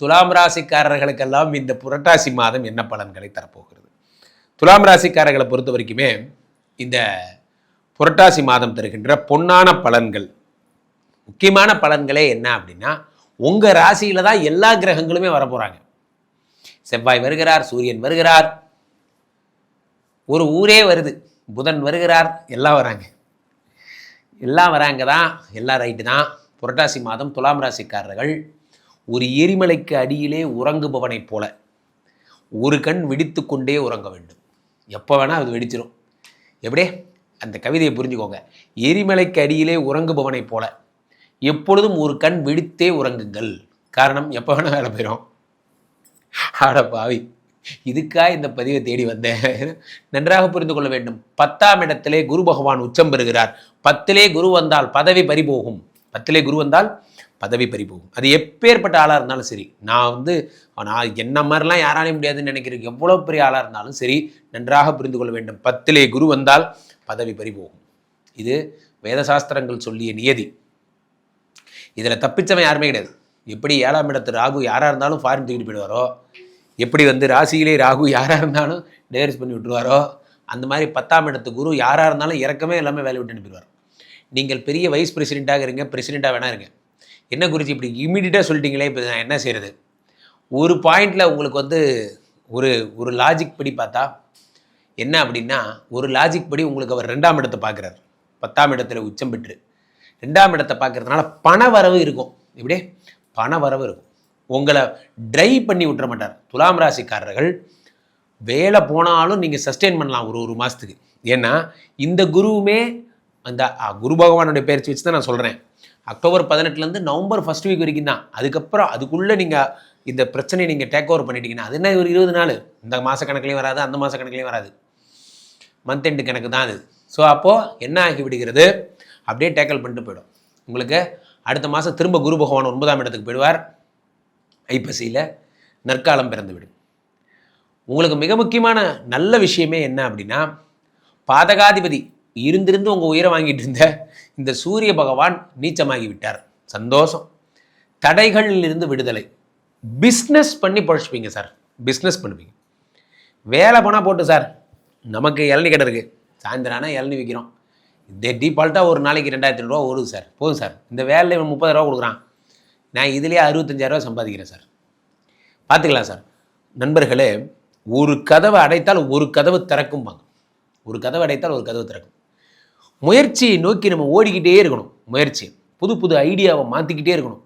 துலாம் ராசிக்காரர்களுக்கெல்லாம் இந்த புரட்டாசி மாதம் என்ன பலன்களை தரப்போகிறது? துலாம் ராசிக்காரர்களை பொறுத்த வரைக்குமே இந்த புரட்டாசி மாதம் தருகின்ற பொன்னான பலன்கள் முக்கியமான பலன்களே என்ன அப்படின்னா உங்கள் ராசியில் தான் எல்லா கிரகங்களுமே வரப்போகிறாங்க செவ்வாய் வருகிறார் சூரியன் வருகிறார் ஒரு ஊரே வருது புதன் வருகிறார் எல்லாம் வராங்க. எல்லாம் வராங்க தான் எல்லாம் ரைட்டு தான். புரட்டாசி மாதம் துலாம் ராசிக்காரர்கள் ஒரு எரிமலைக்கு அடியிலே உறங்குபவனைப் போல. ஒரு கண் விழித்து கொண்டே உறங்க வேண்டும். எப்போ வேணால் அது வெடிச்சிரும். எப்படியே? அந்த கவிதையை புரிஞ்சுக்கோங்க. எரிமலைக்கு அடியிலே உறங்குபவனைப் போல. எப்பொழுதும் ஒரு கண் வெடித்தே உறங்குங்கள். காரணம் எப்போ வேணால் வேலை போயிடும் ஆட பாவி. இதுக்கா இந்த பதிவை தேடி வந்தேன். நன்றாக புரிந்து கொள்ள வேண்டும். பத்தாம் இடத்திலே குரு பகவான் உச்சம் பெறுகிறார். பத்திலே குரு வந்தால் பதவி பறிபோகும். பத்திலே குரு வந்தால் பதவி பறிப்போகும் அது எப்பேற்பட்ட ஆளாக இருந்தாலும் சரி. நான் வந்து நான் என்ன மாதிரிலாம் யாராலையும் முடியாதுன்னு நினைக்கிறேன் எவ்வளோ பெரிய ஆளாக இருந்தாலும் சரி நன்றாக புரிந்து கொள்ள வேண்டும். பத்திலே குரு வந்தால் பதவி பறிபோகும். இது வேதசாஸ்திரங்கள் சொல்லிய நியதி. இதில் தப்பிச்சவன் யாருமே கிடையாது. எப்படி ஏழாம் இடத்து ராகு யாராக இருந்தாலும் ஃபாரின் தூக்கிட்டு போயிடுவாரோ எப்படி வந்து ராசியிலே ராகு யாராக இருந்தாலும் டேரிஸ் பண்ணி விட்டுருவாரோ அந்த மாதிரி பத்தாம் இடத்து குரு யாராக இருந்தாலும் இறக்கமே எல்லாமே வேலை விட்டு அனுப்பிடுவார். நீங்கள் பெரிய வைஸ் பிரசிடெண்ட்டாக இருங்க பிரசிடெண்ட்டாக வேணா இருங்க. என்ன குறித்து இப்படி இமீடியட்டாக சொல்லிட்டீங்களே இப்போ நான் என்ன செய்கிறது ஒரு பாயிண்டில் உங்களுக்கு வந்து ஒரு ஒரு லாஜிக் படி பார்த்தா என்ன அப்படின்னா ஒரு லாஜிக் படி உங்களுக்கு அவர் ரெண்டாம் இடத்தை பார்க்குறாரு. பத்தாம் இடத்துல உச்சம் பெற்று. ரெண்டாம் இடத்தை பார்க்கறதுனால பண வரவு இருக்கும். இப்படியே பண வரவு இருக்கும். உங்களை ட்ரை பண்ணி விட்டுற மாட்டார். துலாம் ராசிக்காரர்கள் வேலை போனாலும் நீங்கள் சஸ்டெயின் பண்ணலாம் ஒரு ஒரு மாதத்துக்கு ஏன்னா இந்த குருவுமே அந்த குரு பகவானுடைய பயிற்சி வச்சு தான் நான் சொல்கிறேன் அக்டோபர் பதினெட்டுலேருந்து நவம்பர் ஃபர்ஸ்ட் வீக் வரைக்கும் தான். அதுக்கப்புறம் அதுக்குள்ளே நீங்கள் இந்த பிரச்சனையை நீங்கள் டேக் ஓவர் பண்ணிட்டீங்கன்னா அது என்ன ஒரு இருபது நாள்? இந்த மாத கணக்குலையும் வராது அந்த மாத கணக்குலையும் வராது. மந்த் எண்டு கணக்கு தான் அது. ஸோ அப்போது என்ன ஆகி விடுகிறது? அப்படியே டேக்கல் பண்ணிட்டு போயிடும். உங்களுக்கு அடுத்த மாதம் திரும்ப குரு பகவான் ஒன்பதாம் இடத்துக்கு போயிடுவார். ஐப்பசியில் நற்காலம் பிறந்து விடும். உங்களுக்கு மிக முக்கியமான நல்ல விஷயமே என்ன அப்படின்னா பாதகாதிபதி இருந்திருந்து உங்கள் உயிரை வாங்கிட்டு இருந்த இந்த சூரிய பகவான் நீச்சமாகி விட்டார். சந்தோஷம். தடைகளில் இருந்து விடுதலை. பிஸ்னஸ் பண்ணி பழச்சிப்பீங்க சார் பிஸ்னஸ் பண்ணுவீங்க. வேலை போனால் போட்டு சார் நமக்கு இளநி கடை இருக்குது சாயந்தரம் ஆனால் இளநி விற்கிறோம் இதே டீஃபால்ட்டாக ஒரு நாளைக்கு ரெண்டாயிரத்தி ரூபா வருது சார் போதும் சார் இந்த வேலையில் இவன் முப்பதாயிரரூவா கொடுக்குறான். நான் இதுலேயே அறுபத்தஞ்சாயிரரூவா சம்பாதிக்கிறேன் சார் பார்த்துக்கலாம் சார் நண்பர்களே ஒரு கதவை அடைத்தால் ஒரு கதவு திறக்கும்பாங்க. ஒரு கதவை அடைத்தால் ஒரு கதவு திறக்கும். முயற்சியை நோக்கி நம்ம ஓடிக்கிட்டே இருக்கணும். முயற்சி. புது புது ஐடியாவை மாற்றிக்கிட்டே இருக்கணும்.